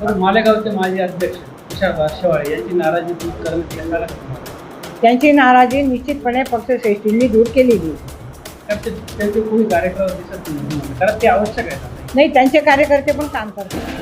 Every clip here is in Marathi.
तर मालेगावचे माजी अध्यक्ष विशाल शेवाळे यांची नाराजी दूर करण्यात येणार आहे. त्यांची नाराजी निश्चितपणे पक्षश्रेष्ठींनी दूर केलेली. कारण ते- त्यांचे कोणी कार्यक्रम दिसत नाही कारण ते आवश्यक आहे. नाही त्यांचे कार्यकर्ते पण काम करतात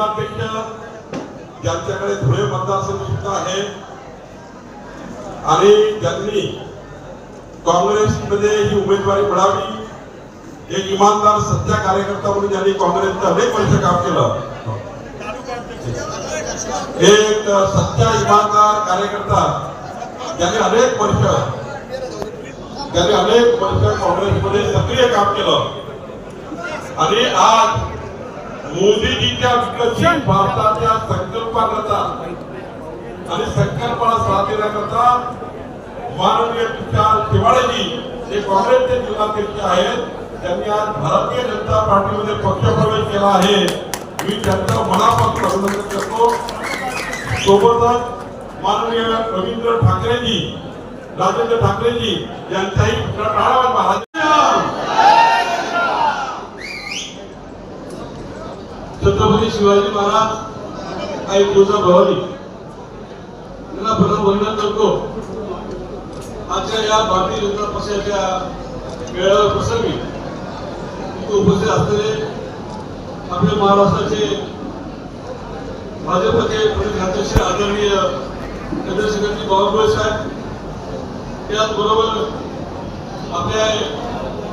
जिल्हाध्यक्ष ज्यांच्याकडे धुळे मतदारसंघ सुद्धा आहे आणि ज्यांनी काँग्रेसमध्ये ही उमेदवारी मिळावी एक इमानदार सत्या कार्यकर्ता म्हणून ज्यांनी काँग्रेसचं अनेक वर्ष काम केलं. एक सत्या इमानदार कार्यकर्ता ज्याने अनेक वर्ष ज्याने अनेक वर्ष काँग्रेसमध्ये सक्रिय काम केलं. आणि आज मोदीजीच्या विकसित भारताच्या संकल्पाकरता आणि संकल्पाला साथ देण्याकरता माननीय तुषार शिवाळेजी जे काँग्रेसचे जिल्हाध्यक्ष आहेत त्यांनी आज भारतीय जनता पार्टीमध्ये पक्षप्रवेश केला आहे. मी त्यांचं मनापासून अभिनंदन करतो. सोबतच माननीय रवींद्र ठाकरेजी राजेंद्र ठाकरेजी यांचाही महाराज छत्रपती शिवाजी महाराज आई तुळजा भवानी. यांना प्रथम वंदन करतो. आजच्या या भारतीय जनता पक्षाच्या मेळाव्या प्रसंगी इथे उपस्थित असलेले आपल्या महाराष्ट्राचे भाजपचे प्रदेशाध्यक्ष आदरणीय चंद्रशेखरजी बावनकुळे साहेब. त्याचबरोबर आपल्या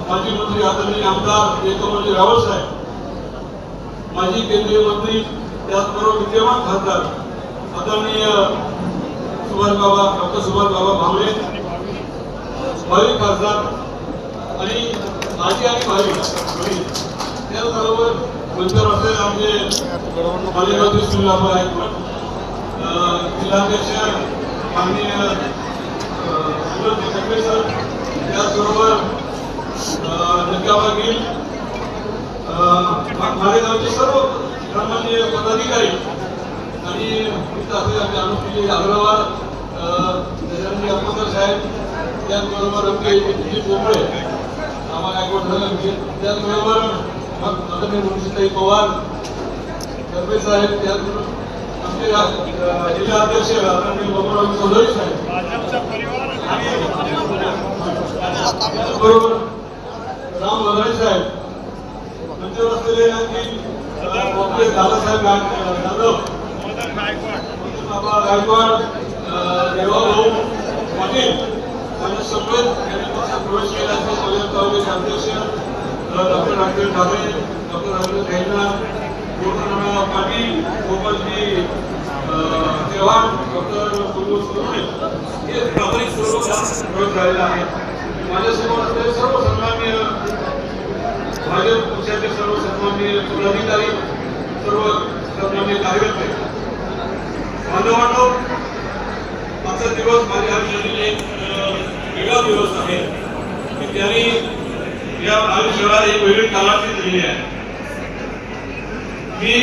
माजी मंत्री आदरणीय आमदार एकमजी रावळ साहेब. माजी केंद्रीय मंत्री त्याचबरोबर विद्यमान खासदार आदरणीय सुभाष बाबा डॉक्टर सुभाष बाबा भामरे भावी खासदार आणि माजी आणि भावी त्याचबरोबर मंचावर असलेले आमचे मालेगावचे सुनील आहेत. जिल्हाध्यक्ष माननीय सुरज सर त्याचबरोबर नक्काबा गिल मालेगावचे सर्व सन्माननीय पदाधिकारी आणि इथं असलेले आमचे अनुष्ठी अग्रवाल त्याच्यानंतर साहेब त्याचबरोबर आमचे दिलीप बोबळे आम्हाला ऐकवत झालं त्याचबरोबर माननीय आदरणीय पवार कर्वे साहेब त्याचबरोबर आमचे जिल्हा अध्यक्ष माननीय बाबूराव चौधरी साहेब. त्याचबरोबर राम वगळे साहेब मंचावर असलेले दादासाहेब जाधव बाबा गायकवाड देवाभाऊ पाटील आणि सगळे प्रवेश केला असे सोयन तालुक्याचे अध्यक्ष डॉक्टर ठाकरे डॉक्टर खैना पाटील गोपालजी चव्हाण डॉक्टर हे प्रामाणिक स्वरूपात झालेला आहे. माझ्यासमोर असलेले सर्व सन्माननीय भाजप पक्षाचे सर्व सन्मान्य पदाधिकारी सर्व सन्मान्य कार्यकर्ते. बांधवांनो आजचा दिवस माझ्या आयुष्यातील एक वेगळा दिवस आहे. की त्यांनी या आयुष्याला एक वेगळी कालावधी दिलेली आहे. मी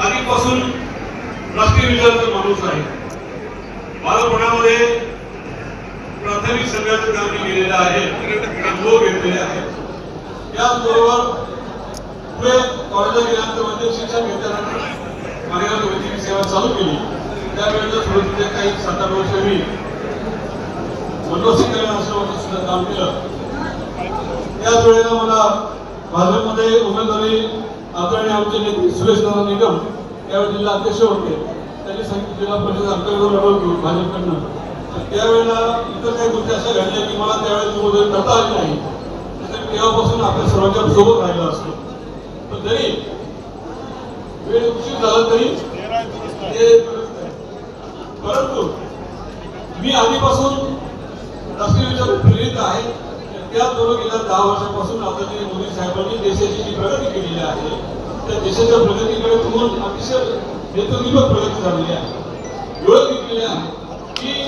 आधीपासून राष्ट्रीय विचाराचा माणूस आहे. बालपणामध्ये प्राथमिक संघाचं काम केलेलं आहे. अनुभव घेतलेले आहेत. याचबरोबर पुढे कॉलेजला गेल्यानंतर वैद्यक शिक्षण घेतल्यानंतर मालेगाव वैद्यकीय सेवा चालू केली. त्यावेळेला थोडं काही सात आठ वर्ष मी मनोसिंग आश्रमाचं सुद्धा काम केलं. त्याच वेळेला मला भाजपमध्ये उमेदवारी आदरणीय आमचे नेते सुरेश नारायण निगम त्यावेळी जिल्हा अध्यक्ष होते. त्यांनी सांगितलं जिल्हा परिषद अंतर्गत लढवतो भाजपकडनं. त्यावेळेला इतर काही गोष्टी अशा घडल्या की मला त्यावेळेस उमेदवारी करता आली नाही. तेव्हापासून आपल्या सर्वांच्या सोबत राहिला असतो. पण तरी वेळ उशीर झाला तरी ते परंतु मी आधीपासून राष्ट्रीय विचार प्रेरित आहे. त्याचबरोबर गेल्या दहा वर्षापासून आता जे मोदी साहेबांनी देशाची जी प्रगती केलेली आहे त्या देशाच्या प्रगतीकडे तुम्हाला अतिशय नेतृत्वक प्रगती झालेली आहे. वेळ घेतलेली आहे की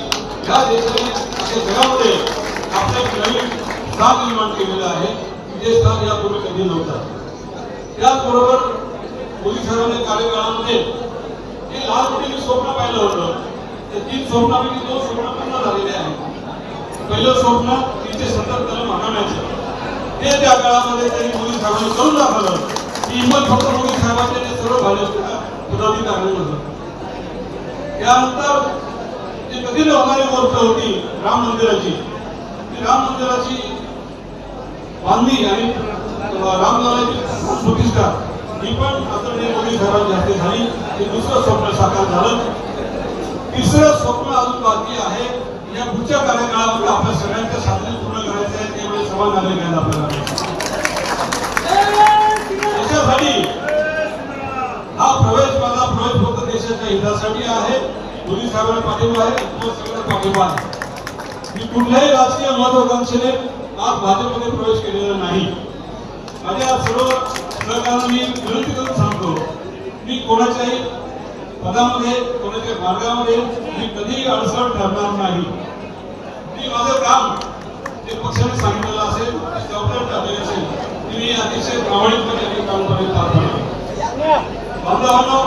या देशाने आपल्या जगामध्ये आपल्या नवीन स्थान निर्माण केलेलं आहे जे स्थान यापूर्वी कधी नव्हतं. त्याचबरोबर मोदी साहेबांनी कार्यकाळामध्ये हे लाल स्वप्न पाहिलं होतं ते तीन स्वप्नापैकी दोन स्वप्न पूर्ण झालेले आहेत पहिलं स्वप्न तीनशे सत्तर कलम हटवण्याचं. ते त्या काळामध्ये त्यांनी मोदी साहेबांनी करून दाखवलं. ही हिंमत फक्त मोदी साहेबांचे ते सर्व भाजपच्या कारण होतं. त्यानंतर ती कधी न होणारी गोष्ट होती राम मंदिराची. ती राम मंदिराची बांधणी आणि रामललाची प्रतिष्ठा ही पण आदरणीय मोदी साहेबांच्या हस्ते झाली हे दुसरं स्वप्न साकार झालं. तिसरं स्वप्न अजून बाकी आहे. या पुढच्या कार्यकाळामध्ये आपल्या सगळ्यांच्या साधने पूर्ण करायचे आहे त्यामुळे सभा झाले घ्यायला आपल्याला त्याच्यासाठी हा प्रवेश माझा प्रवेश फक्त देशाच्या हितासाठी आहे. मोदी साहेबांना पाठिंबा आहे सगळ्यांना पाठिंबा आहे. मी कुठल्याही राजकीय महत्वाकांक्षेने आज भाजपमध्ये प्रवेश केलेला नाही. माझ्या सर्व सहकारांना मी विनंती करून सांगतो मी कोणाच्याही पदामध्ये कोणाच्या मार्गामध्ये मी कधीही अडसर ठरणार नाही. मी माझं काम जे पक्षाने सांगितलेलं असेल ते जबाबदार ठरलेलं असेल ते मी अतिशय प्रामाणिकपणे काम करेल पार बांधवांनो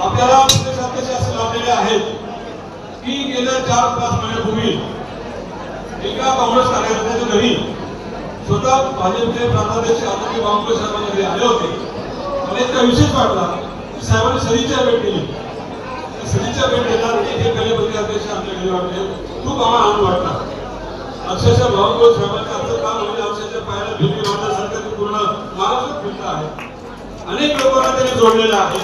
आपल्याला प्रदेशाध्यक्ष असे लाभलेले आहेत. की गेल्या चार पाच महिन्यापूर्वी एका काँग्रेस कार्यकर्त्याच्या घरी स्वतः भाजपचे प्रांताध्यक्ष आदरणीय बांबळे साहेबांना घरी आले होते. मला इतका विशेष वाटला की साहेबांनी सदिच्छा भेट दिली. सदिच्छा भेट देणार हे पहिले अध्यक्ष आमच्या घरी वाटले. खूप आम्हाला आनंद वाटला. अक्षरशः बाबागोळ साहेबांचं आमचं काम म्हणजे अक्षरशः पाहायला भिल्ली बांधण्यासारखं ते पूर्ण महाराष्ट्रात फिरत आहे. अनेक लोकांना त्यांनी जोडलेलं आहे.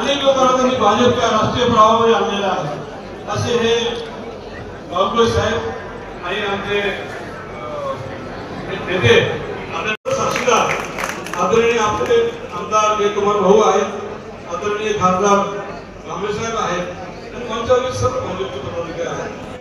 अनेक लोकांना त्यांनी भाजपच्या राष्ट्रीय प्रवाहामध्ये आणलेलं आहे. असे हे बाबुल साहेब आणि आमचे नेते आदरणीय साक्षीदार आदरणीय आपले आमदार जयकुमार भाऊ आहेत आदरणीय खासदार रामेश साहेब आहेत आणि मंचावरील सर्व